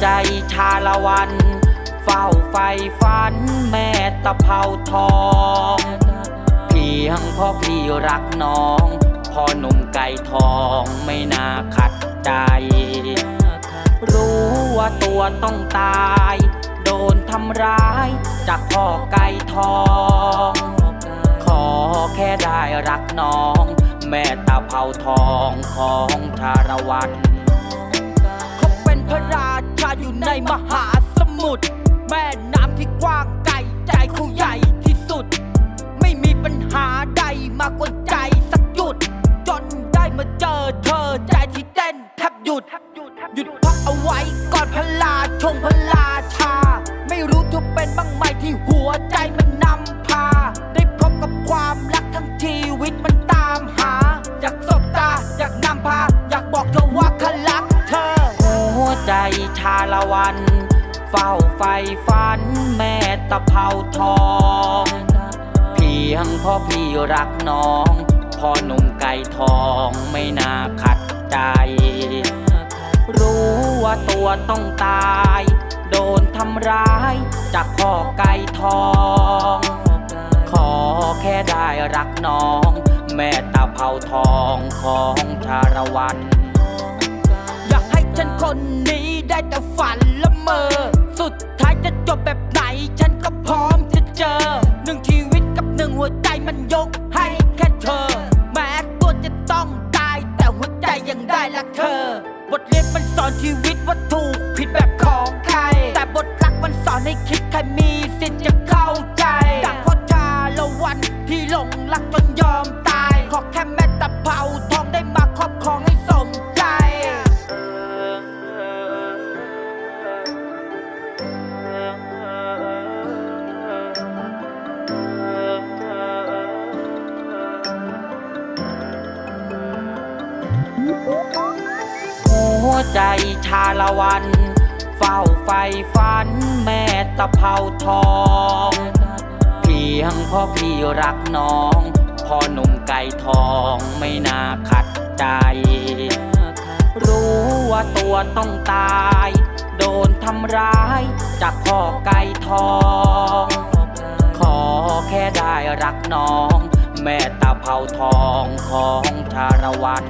ใจชาละวัน เฝ้าไฟฝันแม่ตะเภาทอง เพียงพราะพี่รักน้อง พ่อหนุ่มไก่ทองไม่น่าขัดใจ รู้ว่าตัวต้องตาย โดนทำร้ายจากพ่อไก่ทอง ขอแค่ได้รักน้อง แม่ตาเผาทองของชาละวัน พระราชาอยู่ในมหาสมุทรแม่น้ำที่กว้างไกลใจเขาใหญ่ที่สุด ไม่มีปัญหาใดมากกว่าใจสักหยุด จนได้มาเจอเธอใจที่เต้นแทบหยุด หยุดพักเอาไว้ก่อนพระลาชงพระลาชา ไม่รู้เธอเป็นบ้างไหมที่หัวใจมันนำพา ได้พบกับความรักทั้งชีวิตมันาละวัน เฝ้าไฟฝันแม่ตะเภาทอง เพียงพราะพี่รักน้องพ่อหนุ่มไก่ทองไม่น่าขัดใจ รู้ว่าตัวต้องตาย โดนทำร้ายจากพ่อไก่ทอง ขอแค่ได้รักน้อง แม่ตาเผาทองของชาละวัน อยากให้ฉันคนนี้ ได้แต่ฝันละเมอ สุดท้ายจะจบแบบไหน ฉันก็พร้อมจะเจอ หนึ่งชีวิตกับหนึ่งหัวใจมันยกให้แค่เธอ แม้ตัวจะต้องตาย แต่หัวใจยังได้รักเธอ บทเรียนมันสอนชีวิตว่าถูกผิดแบบของใคร แต่บทรักมันสอนให้คิดใครมีสิทธิ์จะเข้าใจดังพ่อชาละวันที่หลงรักจนยอม ใจชาละวัน เฝ้าไฟฝันแม่ตะเภาทอง เพียงพราะพี่รักน้องพ่อหนุ่มไก่ทองไม่น่าขัดใจ รู้ว่าตัวต้องตาย โดนทำร้ายจากพ่อไก่ทอง ขอแค่ได้รักน้อง แม่ตาเผาทองของชาละวัน